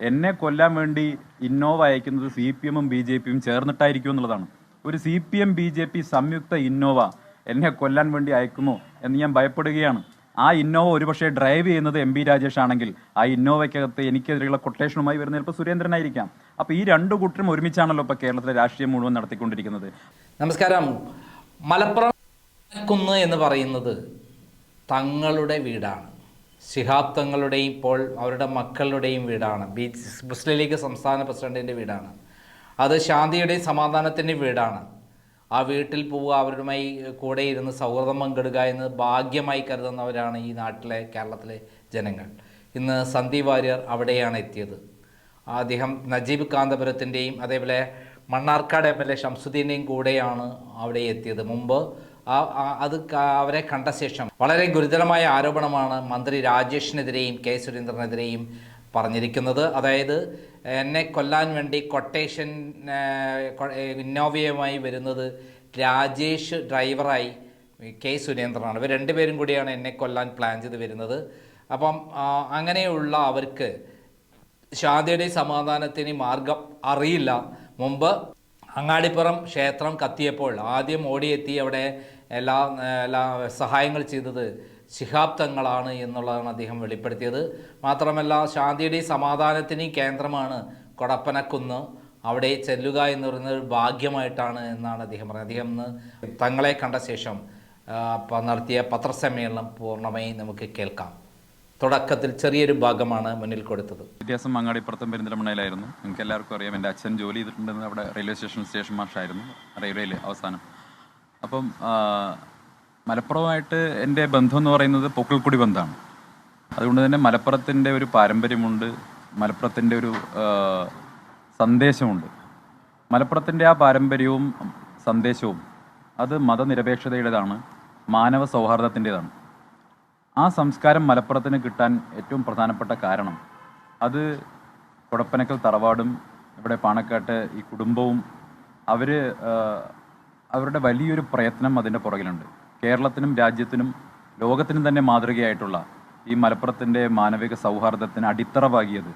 എന്നെ കൊല്ലാൻ വേണ്ടി ഇന്നോവ അയക്കുന്നത് സി പി എമ്മും ബി ജെ പിയും ചേർന്നിട്ടായിരിക്കും എന്നുള്ളതാണ്. ഒരു C P M B J P സംയുക്ത ഇന്നോവ എന്നെ കൊല്ലാൻ വേണ്ടി അയക്കുമോ എന്ന് ഞാൻ ഭയപ്പെടുകയാണ്. ആ ഇന്നോവ ഒരുപക്ഷെ ഡ്രൈവ് ചെയ്യുന്നത് എം ബി രാജേഷ് ആണെങ്കിൽ ആ ഇന്നോവയ്ക്കകത്ത് എനിക്കെതിരെയുള്ള കൊട്ടേഷനുമായി വരുന്ന ചിലപ്പോൾ സുരേന്ദ്രനായിരിക്കാം അപ്പോൾ ഈ രണ്ട് കൂട്ടരും ഒരുമിച്ചാണല്ലോ ഇപ്പോൾ കേരളത്തിലെ രാഷ്ട്രീയം മുഴുവൻ നടത്തിക്കൊണ്ടിരിക്കുന്നത്. നമസ്കാരം. മലപ്പുറം എന്ന് പറയുന്നത് തങ്ങളുടെ വീടാണ്. ശിഹാബ് തങ്ങളുടെയും ഇപ്പോൾ അവരുടെ മക്കളുടെയും വീടാണ്. ബി മുസ്ലിം ലീഗ് സംസ്ഥാന പ്രസിഡന്റിന്റെ വീടാണ്. അത് ശാന്തിയുടെയും സമാധാനത്തിന്റെയും വീടാണ്. ആ വീട്ടിൽ പോവുക അവരുമായി കൂടെ ഇരുന്ന് സൗഹൃദം പങ്കിടുക എന്ന് ഭാഗ്യമായി കരുതുന്നവരാണ് ഈ നാട്ടിലെ കേരളത്തിലെ ജനങ്ങൾ. ഇന്ന് സന്ദീപ് വാര്യർ അവിടെയാണ് എത്തിയത്. അദ്ദേഹം നജീബ് കാന്തപുരത്തിന്റെയും അതേപോലെ മണ്ണാർക്കാട് എം എൽ എ ഷംസുദ്ദീന്റെയും കൂടെയാണ് അവിടെ എത്തിയത്. മുമ്പ് അത് അവരെ കണ്ട ശേഷം വളരെ ഗുരുതരമായ ആരോപണമാണ് മന്ത്രി രാജേഷിനെതിരെയും കെ സുരേന്ദ്രനെതിരെയും പറഞ്ഞിരിക്കുന്നത്. അതായത് എന്നെ കൊല്ലാൻ വേണ്ടി കൊട്ടേഷൻ ഇന്നോവയുമായി വരുന്നത് രാജേഷ് ഡ്രൈവറായി കെ സുരേന്ദ്രനാണ്. ഇവർ രണ്ടുപേരും കൂടിയാണ് എന്നെ കൊല്ലാൻ പ്ലാൻ ചെയ്ത് വരുന്നത്. അപ്പം അങ്ങനെയുള്ള അവർക്ക് ശാന്തിയുടെയും സമാധാനത്തിന് മാർഗം അറിയില്ല. മുമ്പ് അങ്ങാടിപ്പുറം ക്ഷേത്രം കത്തിയപ്പോൾ ആദ്യം ഓടിയെത്തി അവിടെ എല്ലാ എല്ലാ സഹായങ്ങൾ ചെയ്തത് ശിഹാബ് തങ്ങളാണ് എന്നുള്ളതാണ് അദ്ദേഹം വെളിപ്പെടുത്തിയത്. മാത്രമല്ല ശാന്തിയുടെ സമാധാനത്തിന് കേന്ദ്രമാണ് കൊടപ്പനക്കുന്ന്. അവിടെ ചെല്ലുക എന്ന് പറയുന്നത് ഭാഗ്യമായിട്ടാണ് എന്നാണ് അദ്ദേഹം പറഞ്ഞത്. അദ്ദേഹം തങ്ങളെ കണ്ട ശേഷം നടത്തിയ പത്രസമ്മേളനം പൂർണമായി നമുക്ക് കേൾക്കാം. തുടക്കത്തിൽ ചെറിയൊരു ഭാഗമാണ് മുന്നിൽ കൊടുത്തത്. വ്യത്യാസം മങ്ങാടിപ്പുറത്തും പെരിന്തൽമണ്ണയിലായിരുന്നു. നിങ്ങൾക്ക് എല്ലാവർക്കും അറിയാം എന്റെ അച്ഛൻ ജോലി ചെയ്തിട്ടുണ്ടെന്ന് അവിടെ റെയിൽവേ സ്റ്റേഷൻ സ്റ്റേഷൻ മാഷായിരുന്നു. റെയിൽവേയിൽ അവസാനം. അപ്പം മലപ്പുറമായിട്ട് എന്റെ ബന്ധം എന്ന് പറയുന്നത് പൊക്കിൾക്കുടി ബന്ധമാണ്. അതുകൊണ്ട് തന്നെ മലപ്പുറത്തിന്റെ ഒരു പാരമ്പര്യമുണ്ട് മലപ്പുറത്തിന്റെ ഒരു സന്ദേശമുണ്ട്. മലപ്പുറത്തിന്റെ ആ പാരമ്പര്യവും സന്ദേശവും അത് മതനിരപേക്ഷതയുടേതാണ് മാനവ സൗഹാർദ്ദത്തിന്റെതാണ്. ആ സംസ്കാരം മലപ്പുറത്തിന് കിട്ടാൻ ഏറ്റവും പ്രധാനപ്പെട്ട കാരണം അത് കൊടപ്പനക്കൽ തറവാടും ഇവിടെ പാണക്കാട്ട് ഈ കുടുംബവും അവർ അവരുടെ വലിയൊരു പ്രയത്നം അതിന്റെ പുറകിലുണ്ട്. കേരളത്തിനും രാജ്യത്തിനും ലോകത്തിനും തന്നെ മാതൃകയായിട്ടുള്ള ഈ മലപ്പുറത്തിന്റെ മാനവിക സൗഹാർദ്ദത്തിന് അടിത്തറ പാകിയത്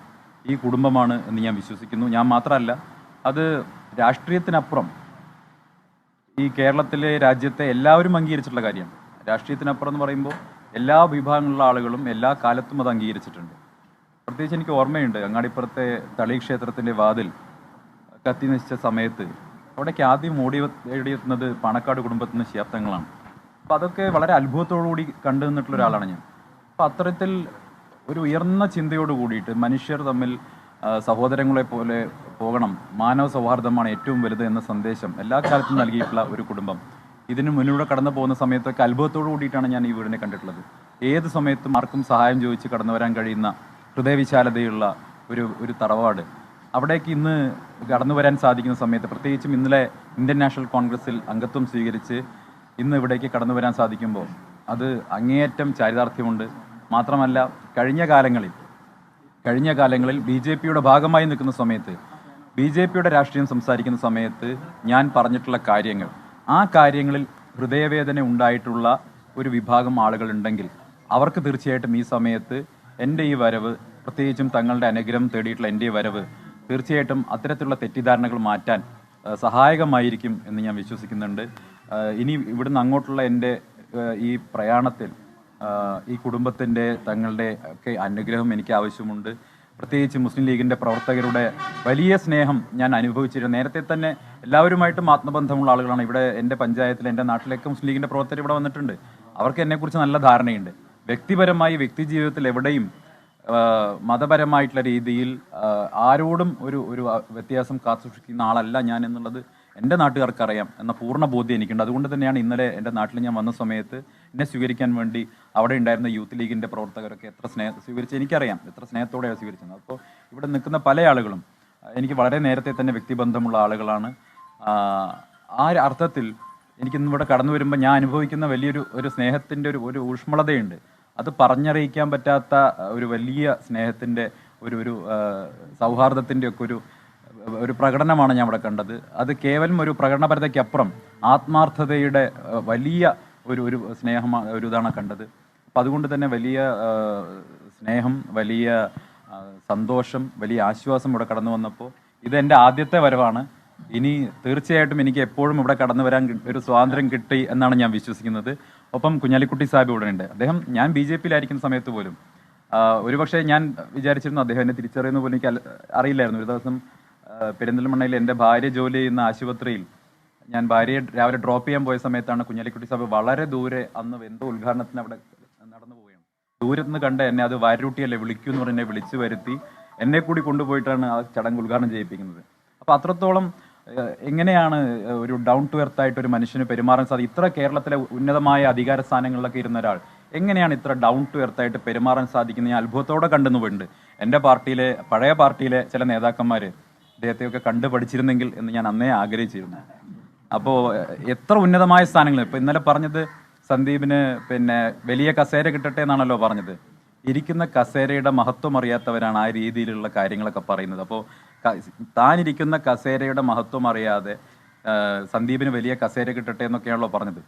ഈ കുടുംബമാണ് എന്ന് ഞാൻ വിശ്വസിക്കുന്നു. ഞാൻ മാത്രമല്ല അത് രാഷ്ട്രീയത്തിനപ്പുറം ഈ കേരളത്തിലെ രാജ്യത്തെ എല്ലാവരും അംഗീകരിച്ചിട്ടുള്ള കാര്യമാണ്. രാഷ്ട്രീയത്തിനപ്പുറം എന്ന് പറയുമ്പോൾ എല്ലാ വിഭാഗങ്ങളിലുള്ള ആളുകളും എല്ലാ കാലത്തും അത് അംഗീകരിച്ചിട്ടുണ്ട്. പ്രത്യേകിച്ച് എനിക്ക് ഓർമ്മയുണ്ട് അങ്ങാടിപ്പുറത്തെ തളി ക്ഷേത്രത്തിന്റെ വാതിൽ കത്തി നശിച്ച സമയത്ത് അവിടേക്ക് ആദ്യം ഓടി ഓടിയെത്തുന്നത് പാണക്കാട് കുടുംബത്തിൽ നിന്ന് ശിയാബ്ദങ്ങളാണ് അപ്പോൾ അതൊക്കെ വളരെ അത്ഭുതത്തോടുകൂടി കണ്ടു നിന്നിട്ടുള്ള ഒരാളാണ് ഞാൻ. അപ്പം അത്തരത്തിൽ ഒരു ഉയർന്ന ചിന്തയോട് കൂടിയിട്ട് മനുഷ്യർ തമ്മിൽ സഹോദരങ്ങളെ പോലെ പോകണം. മാനവ സൗഹാർദ്ദമാണ് ഏറ്റവും വലുത് എന്ന സന്ദേശം എല്ലാ കാലത്തും നൽകിയിട്ടുള്ള ഒരു കുടുംബം. ഇതിന് മുന്നിലൂടെ കടന്നു പോകുന്ന സമയത്തൊക്കെ അത്ഭുതത്തോടു കൂടിയിട്ടാണ് ഞാൻ ഈ വീടിനെ കണ്ടിട്ടുള്ളത്. ഏത് സമയത്തും ആർക്കും സഹായം ചോദിച്ച് കടന്നു വരാൻ കഴിയുന്ന ഹൃദയവിശാലതയുള്ള ഒരു ഒരു തറവാട്. അവിടേക്ക് ഇന്ന് കടന്നു വരാൻ സാധിക്കുന്ന സമയത്ത് പ്രത്യേകിച്ചും ഇന്നലെ ഇന്ത്യൻ നാഷണൽ കോൺഗ്രസിൽ അംഗത്വം സ്വീകരിച്ച് ഇന്ന് ഇവിടേക്ക് കടന്നു വരാൻ സാധിക്കുമ്പോൾ അത് അങ്ങേയറ്റം ചാരിതാർത്ഥ്യമുണ്ട്. മാത്രമല്ല കഴിഞ്ഞ കാലങ്ങളിൽ കഴിഞ്ഞ കാലങ്ങളിൽ ബി ജെ പിയുടെ ഭാഗമായി നിൽക്കുന്ന സമയത്ത് ബി ജെ പിയുടെ രാഷ്ട്രീയം സംസാരിക്കുന്ന സമയത്ത് ഞാൻ പറഞ്ഞിട്ടുള്ള കാര്യങ്ങൾ ആ കാര്യങ്ങളിൽ ഹൃദയവേദന ഉണ്ടായിട്ടുള്ള ഒരു വിഭാഗം ആളുകളുണ്ടെങ്കിൽ അവർക്ക് തീർച്ചയായിട്ടും ഈ സമയത്ത് എന്റെ ഈ വരവ് പ്രത്യേകിച്ചും തങ്ങളുടെ അനുഗ്രഹം തേടിയിട്ടുള്ള എന്റെ ഈ വരവ് തീർച്ചയായിട്ടും അത്തരത്തിലുള്ള തെറ്റിദ്ധാരണകൾ മാറ്റാൻ സഹായകമായിരിക്കും എന്ന് ഞാൻ വിശ്വസിക്കുന്നുണ്ട്. ഇനി ഇവിടുന്ന് അങ്ങോട്ടുള്ള എന്റെ ഈ പ്രയാണത്തിൽ ഈ കുടുംബത്തിന്റെ തങ്ങളുടെ ഒക്കെ അനുഗ്രഹം എനിക്ക് ആവശ്യമുണ്ട്. പ്രത്യേകിച്ച് മുസ്ലിം ലീഗിന്റെ പ്രവർത്തകരുടെ വലിയ സ്നേഹം ഞാൻ അനുഭവിച്ചിരുന്നു. നേരത്തെ തന്നെ എല്ലാവരുമായിട്ടും ആത്മബന്ധമുള്ള ആളുകളാണ്. ഇവിടെ എന്റെ പഞ്ചായത്തിൽ എന്റെ നാട്ടിലേക്ക് മുസ്ലിം ലീഗിന്റെ പ്രവർത്തകർ ഇവിടെ വന്നിട്ടുണ്ട്. അവർക്ക് എന്നെക്കുറിച്ച് നല്ല ധാരണയുണ്ട്. വ്യക്തിപരമായി വ്യക്തി ജീവിതത്തിൽ എവിടെയും മതപരമായിട്ടുള്ള രീതിയിൽ ആരോടും ഒരു ഒരു വ്യത്യാസം കാത്തുസൂക്ഷിക്കുന്ന ആളല്ല ഞാൻ എന്നുള്ളത് എന്റെ നാട്ടുകാർക്കറിയാം എന്ന പൂർണ ബോധ്യം എനിക്കുണ്ട്. അതുകൊണ്ട് തന്നെയാണ് ഇന്നലെ എന്റെ നാട്ടിൽ ഞാൻ വന്ന സമയത്ത് എന്നെ സ്വീകരിക്കാൻ വേണ്ടി അവിടെ ഉണ്ടായിരുന്ന യൂത്ത് ലീഗിന്റെ പ്രവർത്തകരൊക്കെ എത്ര സ്നേഹ സ്വീകരിച്ച് എനിക്കറിയാം എത്ര സ്നേഹത്തോടെയാണ് സ്വീകരിച്ചത്. അപ്പോൾ ഇവിടെ നിൽക്കുന്ന പല ആളുകളും എനിക്ക് വളരെ നേരത്തെ തന്നെ വ്യക്തിബന്ധമുള്ള ആളുകളാണ്. ആ അർത്ഥത്തിൽ എനിക്കിന്നിവിടെ കടന്നു വരുമ്പോൾ ഞാൻ അനുഭവിക്കുന്ന വലിയൊരു ഒരു സ്നേഹത്തിന്റെ ഒരു ഒരു ഊഷ്മളതയുണ്ട്. അത് പറഞ്ഞറിയിക്കാൻ പറ്റാത്ത ഒരു വലിയ സ്നേഹത്തിന്റെ ഒരു ഒരു സൗഹാർദ്ദത്തിന്റെ ഒക്കെ ഒരു ഒരു പ്രകടനമാണ് ഞാൻ അവിടെ കണ്ടത്. അത് കേവലം ഒരു പ്രകടനപരതയ്ക്കപ്പുറം ആത്മാർത്ഥതയുടെ വലിയ ഒരു ഒരു സ്നേഹം ഒരു ഇതാണ് കണ്ടത്. അപ്പം അതുകൊണ്ട് തന്നെ വലിയ സ്നേഹം വലിയ സന്തോഷം വലിയ ആശ്വാസം ഇവിടെ കടന്നു വന്നപ്പോൾ ഇത് എന്റെ ആദ്യത്തെ വരവാണ്. ഇനി തീർച്ചയായിട്ടും എനിക്ക് എപ്പോഴും ഇവിടെ കടന്നു വരാൻ ഒരു സ്വാതന്ത്ര്യം കിട്ടി എന്നാണ് ഞാൻ വിശ്വസിക്കുന്നത്. ഒപ്പം കുഞ്ഞാലിക്കുട്ടി സാഹിബ് ഇവിടെ ഉണ്ട്. അദ്ദേഹം ഞാൻ ബി ജെ പിയിലായിരിക്കുന്ന സമയത്ത് പോലും ഒരുപക്ഷെ ഞാൻ വിചാരിച്ചിരുന്നു അദ്ദേഹം എന്നെ തിരിച്ചറിയുന്ന പോലും എനിക്ക് അറിയില്ലായിരുന്നു. ഒരു ദിവസം പെരിന്തൽമണ്ണയിൽ എന്റെ ഭാര്യ ജോലി ചെയ്യുന്ന ആശുപത്രിയിൽ ഞാൻ ഭാര്യയെ രാവിലെ ഡ്രോപ്പ് ചെയ്യാൻ പോയ സമയത്താണ് കുഞ്ഞാലിക്കുട്ടി സാഹിബ് വളരെ ദൂരെ അന്ന് എന്തോ ഉദ്ഘാടനത്തിന് അവിടെ നടന്നു പോവുകയാണ്. ദൂരത്ത് നിന്ന് കണ്ട എന്നെ അത് വാരൂട്ടിയല്ലേ വിളിക്കൂ എന്ന് പറഞ്ഞ് എന്നെ വിളിച്ചു വരുത്തി എന്നെ കൂടി കൊണ്ടുപോയിട്ടാണ് ആ ചടങ്ങ് ഉദ്ഘാടനം ചെയ്യിപ്പിക്കുന്നത്. അപ്പോൾ അത്രത്തോളം എങ്ങനെയാണ് ഒരു ഡൗൺ ടു എർത്ത് ആയിട്ട് ഒരു മനുഷ്യന് പെരുമാറാൻ സാധിക്കും? ഇത്ര കേരളത്തിലെ ഉന്നതമായ അധികാര സ്ഥാനങ്ങളിലൊക്കെ ഇരുന്ന ഒരാൾ എങ്ങനെയാണ് ഇത്ര ഡൗൺ ടു എർത്ത് ആയിട്ട് പെരുമാറാൻ സാധിക്കുന്നത്? ഞാൻ അത്ഭുതത്തോടെ കണ്ടെന്ന് പോയിട്ടുണ്ട് എന്റെ പാർട്ടിയിലെ പഴയ പാർട്ടിയിലെ ചില നേതാക്കന്മാർ അദ്ദേഹത്തെയൊക്കെ കണ്ടു പഠിച്ചിരുന്നെങ്കിൽ എന്ന് ഞാൻ അന്നേ ആഗ്രഹിച്ചിരുന്നു. അപ്പോൾ എത്ര ഉന്നതമായ സ്ഥാനങ്ങൾ? ഇപ്പം ഇന്നലെ പറഞ്ഞത് സന്ദീപിന് പിന്നെ വലിയ കസേര കിട്ടട്ടെ എന്നാണല്ലോ പറഞ്ഞത്. ഇരിക്കുന്ന കസേരയുടെ മഹത്വം അറിയാത്തവരാണ് ആ രീതിയിലുള്ള കാര്യങ്ങളൊക്കെ പറയുന്നത്. അപ്പോൾ താനിരിക്കുന്ന കസേരയുടെ മഹത്വം അറിയാതെ സന്ദീപിന് വലിയ കസേര കിട്ടട്ടെ എന്നൊക്കെയാണല്ലോ പറഞ്ഞത്.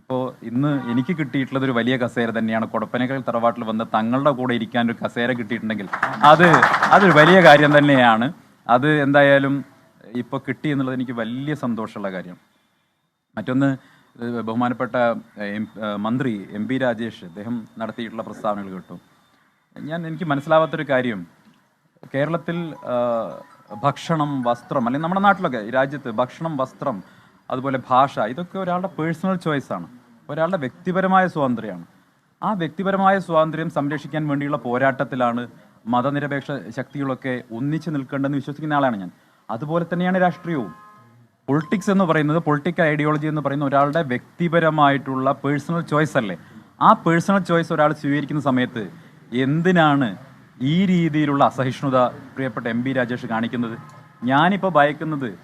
ഇപ്പോൾ ഇന്ന് എനിക്ക് കിട്ടിയിട്ടുള്ളത് ഒരു വലിയ കസേര തന്നെയാണ്. കൊടപ്പനക്കൽ തറവാട്ടിൽ വന്ന് തങ്ങളുടെ കൂടെ ഇരിക്കാൻ ഒരു കസേര കിട്ടിയിട്ടുണ്ടെങ്കിൽ അത് അതൊരു വലിയ കാര്യം തന്നെയാണ്. അത് എന്തായാലും ഇപ്പോൾ കിട്ടി എന്നുള്ളത് എനിക്ക് വലിയ സന്തോഷമുള്ള കാര്യം. മറ്റൊന്ന് ബഹുമാനപ്പെട്ട മന്ത്രി എം പി രാജേഷ് അദ്ദേഹം നടത്തിയിട്ടുള്ള പ്രസ്താവനകൾ കേട്ടു. ഞാൻ എനിക്ക് മനസ്സിലാവാത്തൊരു കാര്യം. കേരളത്തിൽ ഭക്ഷണം വസ്ത്രം അല്ലെങ്കിൽ നമ്മുടെ നാട്ടിലൊക്കെ രാജ്യത്ത് ഭക്ഷണം വസ്ത്രം അതുപോലെ ഭാഷ ഇതൊക്കെ ഒരാളുടെ പേഴ്സണൽ ചോയ്സാണ് ഒരാളുടെ വ്യക്തിപരമായ സ്വാതന്ത്ര്യമാണ്. ആ വ്യക്തിപരമായ സ്വാതന്ത്ര്യം സംരക്ഷിക്കാൻ വേണ്ടിയുള്ള പോരാട്ടത്തിലാണ് മതനിരപേക്ഷ ശക്തികളൊക്കെ ഒന്നിച്ച് നിൽക്കേണ്ടെന്ന് വിശ്വസിക്കുന്ന ആളാണ് ഞാൻ. അതുപോലെ തന്നെയാണ് രാഷ്ട്രീയവും. പൊളിറ്റിക്സ് എന്ന് പറയുന്നത് പൊളിറ്റിക്കൽ ഐഡിയോളജി എന്ന് പറയുന്ന ഒരാളുടെ വ്യക്തിപരമായിട്ടുള്ള പേഴ്സണൽ ചോയ്സ് അല്ലേ? ആ പേഴ്സണൽ ചോയ്സ് ഒരാൾ സ്വീകരിക്കുന്ന സമയത്ത് എന്തിനാണ് ഈ രീതിയിലുള്ള അസഹിഷ്ണുത പ്രിയപ്പെട്ട എം പി രാജേഷ് കാണിക്കുന്നത്? ഞാനിപ്പോൾ ഭയക്കുന്നത്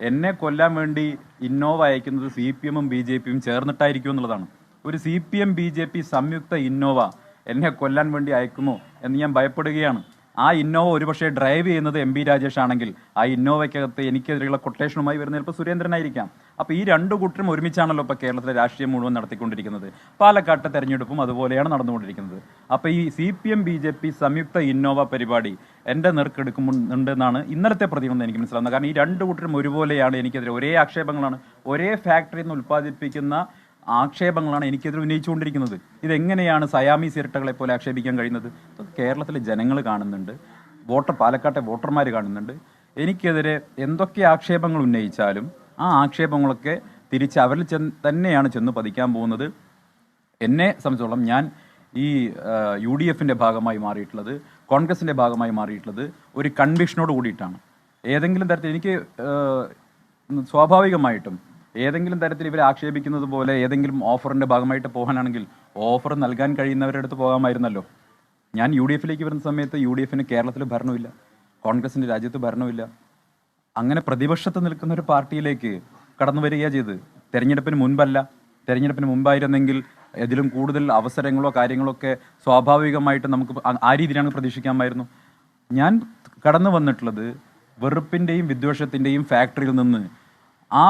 എന്നെ കൊല്ലാൻ വേണ്ടി ഇന്നോവ അയക്കുന്നത് സി പി എമ്മും ബി ജെ പിയും ചേർന്നിട്ടായിരിക്കും എന്നുള്ളതാണ്. ഒരു C P M B J P സംയുക്ത ഇന്നോവ എന്നെ കൊല്ലാൻ വേണ്ടി അയക്കുമോ എന്ന് ഞാൻ ഭയപ്പെടുകയാണ്. ആ ഇന്നോവ ഒരുപക്ഷെ ഡ്രൈവ് ചെയ്യുന്നത് എം ബി രാജേഷ് ആണെങ്കിൽ ആ ഇന്നോവയ്ക്കകത്ത് എനിക്കെതിരെയുള്ള കൊട്ടേഷനുമായി വരുന്ന ചിലപ്പോൾ സുരേന്ദ്രനായിരിക്കാം. അപ്പോൾ ഈ രണ്ട് കൂട്ടരും ഒരുമിച്ചാണല്ലോ ഇപ്പോൾ കേരളത്തിലെ രാഷ്ട്രീയം മുഴുവൻ നടത്തിക്കൊണ്ടിരിക്കുന്നത്. പാലക്കാട്ടെ തെരഞ്ഞെടുപ്പും അതുപോലെയാണ് നടന്നുകൊണ്ടിരിക്കുന്നത്. അപ്പോൾ ഈ C P M B J P സംയുക്ത ഇന്നോവ പരിപാടി എന്റെ നേർക്കെടുക്കുന്നുണ്ട് എന്നാണ് ഇന്നലത്തെ പ്രതിബന്ധം എനിക്ക് മനസ്സിലാവുന്നത്. കാരണം ഈ രണ്ട് കൂട്ടരും ഒരുപോലെയാണ് എനിക്കെതിരെ. ഒരേ ആക്ഷേപങ്ങളാണ്. ഒരേ ഫാക്ടറിയിൽ നിന്ന് ഉൽപ്പാദിപ്പിക്കുന്ന ആക്ഷേപങ്ങളാണ് എനിക്കെതിരെ ഉന്നയിച്ചുകൊണ്ടിരിക്കുന്നത്. ഇതെങ്ങനെയാണ് സയാമീസ് ഇരട്ടകളെ പോലെ ആക്ഷേപിക്കാൻ കഴിയുന്നത്? കേരളത്തിലെ ജനങ്ങൾ കാണുന്നുണ്ട്. വോട്ടർ പാലക്കാട്ടെ വോട്ടർമാർ കാണുന്നുണ്ട്. എനിക്കെതിരെ എന്തൊക്കെ ആക്ഷേപങ്ങൾ ഉന്നയിച്ചാലും ആ ആക്ഷേപങ്ങളൊക്കെ തിരിച്ച് അവരിൽ ചെന്ന് തന്നെയാണ് ചെന്ന് പതിക്കാൻ പോകുന്നത്. എന്നെ സംബന്ധിച്ചോളം ഞാൻ ഈ യു ഡി എഫിന്റെ ഭാഗമായി മാറിയിട്ടുള്ളത് കോൺഗ്രസിന്റെ ഭാഗമായി മാറിയിട്ടുള്ളത് ഒരു കൺവിഷനോട് കൂടിയിട്ടാണ്. ഏതെങ്കിലും തരത്തിൽ എനിക്ക് സ്വാഭാവികമായിട്ടും ഏതെങ്കിലും തരത്തിൽ ഇവരെ ആക്ഷേപിക്കുന്നത് പോലെ ഏതെങ്കിലും ഓഫറിന്റെ ഭാഗമായിട്ട് പോകാനാണെങ്കിൽ ഓഫർ നൽകാൻ കഴിയുന്നവരുടെ അടുത്ത് പോകാമായിരുന്നല്ലോ. ഞാൻ യു ഡി എഫിലേക്ക് വരുന്ന സമയത്ത് യു ഡി എഫിന് കേരളത്തിൽ ഭരണമില്ല കോൺഗ്രസിന്റെ രാജ്യത്ത് ഭരണമില്ല അങ്ങനെ പ്രതിപക്ഷത്ത് നിൽക്കുന്ന ഒരു പാർട്ടിയിലേക്ക് കടന്നു വരികയാണ് ചെയ്ത്. തെരഞ്ഞെടുപ്പിന് മുൻപല്ല. തെരഞ്ഞെടുപ്പിന് മുമ്പായിരുന്നെങ്കിൽ ഇതിലും കൂടുതൽ അവസരങ്ങളോ കാര്യങ്ങളോ ഒക്കെ സ്വാഭാവികമായിട്ട് നമുക്ക് ആ- രീതിയിലാണ് പ്രതീക്ഷിക്കാമായിരുന്നു. ഞാൻ കടന്നു വന്നിട്ടുള്ളത് വെറുപ്പിന്റെയും വിദ്വേഷത്തിന്റെയും ഫാക്ടറിയിൽ നിന്ന് ആ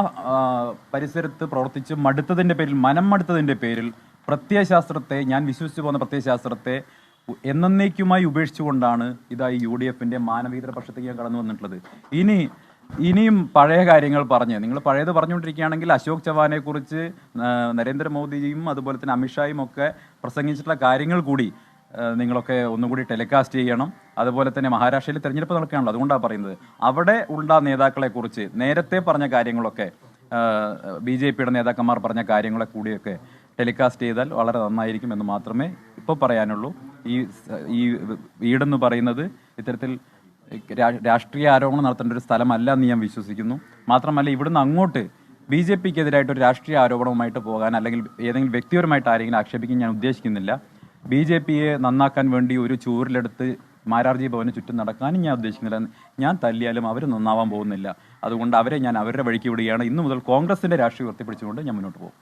പരിസരത്ത് പ്രവർത്തിച്ച് മടുത്തതിന്റെ പേരിൽ മനം മടുത്തതിന്റെ പേരിൽ പ്രത്യയശാസ്ത്രത്തെ ഞാൻ വിശ്വസിച്ചു പോകുന്ന പ്രത്യയശാസ്ത്രത്തെ എന്നേക്കുമായി ഉപേക്ഷിച്ചുകൊണ്ടാണ് ഇതായി യു ഡി എഫിന്റെ മാനവീതര പക്ഷത്തേക്ക് ഞാൻ കടന്നു വന്നിട്ടുള്ളത്. ഇനി ഇനിയും പഴയ കാര്യങ്ങൾ പറഞ്ഞ് നിങ്ങൾ പഴയത് പറഞ്ഞുകൊണ്ടിരിക്കുകയാണെങ്കിൽ അശോക് ചവാനെ കുറിച്ച് നരേന്ദ്രമോദിജിയും അതുപോലെ തന്നെ അമിത്ഷായും ഒക്കെ പ്രസംഗിച്ചിട്ടുള്ള കാര്യങ്ങൾ കൂടി നിങ്ങളൊക്കെ ഒന്നുകൂടി ടെലികാസ്റ്റ് ചെയ്യണം. അതുപോലെ തന്നെ മഹാരാഷ്ട്രയിൽ തെരഞ്ഞെടുപ്പ് നടക്കുകയാണല്ലോ അതുകൊണ്ടാണ് പറയുന്നത്. അവിടെ ഉള്ള നേതാക്കളെ കുറിച്ച് നേരത്തെ പറഞ്ഞ കാര്യങ്ങളൊക്കെ ബി ജെ പിയുടെ നേതാക്കന്മാർ പറഞ്ഞ കാര്യങ്ങളെ കൂടിയൊക്കെ ടെലികാസ്റ്റ് ചെയ്താൽ വളരെ നന്നായിരിക്കും എന്ന് മാത്രമേ ഇപ്പോൾ പറയാനുള്ളൂ. ഈ ഈ വീടെന്ന് പറയുന്നത് ഇത്തരത്തിൽ രാഷ്ട്രീയ ആരോപണം നടത്തേണ്ട ഒരു സ്ഥലമല്ല എന്ന് ഞാൻ വിശ്വസിക്കുന്നു. മാത്രമല്ല ഇവിടുന്ന് അങ്ങോട്ട് ബി ജെ പിക്ക് എതിരായിട്ട് ഒരു രാഷ്ട്രീയ ആരോപണവുമായിട്ട് പോകാൻ അല്ലെങ്കിൽ ഏതെങ്കിലും വ്യക്തിപരമായിട്ട് ആരെങ്കിലും ആക്ഷേപിക്കാൻ ഞാൻ ഉദ്ദേശിക്കുന്നില്ല. ബി ജെ പിയെ നന്നാക്കാൻ വേണ്ടി ഒരു ചൂരിലെടുത്ത് മാരാർജി ഭവന് ചുറ്റും നടക്കാനും ഞാൻ ഉദ്ദേശിക്കുന്നില്ല. ഞാൻ തല്ലിയാലും അവർ നന്നാവാൻ പോകുന്നില്ല. അതുകൊണ്ട് അവരെ ഞാൻ അവരുടെ വഴിക്ക് വിടുകയാണ്. ഇന്നു മുതൽ കോൺഗ്രസിന്റെ രാഷ്ട്രീയം ഉയർത്തിപ്പിടിച്ചുകൊണ്ട് ഞാൻ മുന്നോട്ട് പോകും.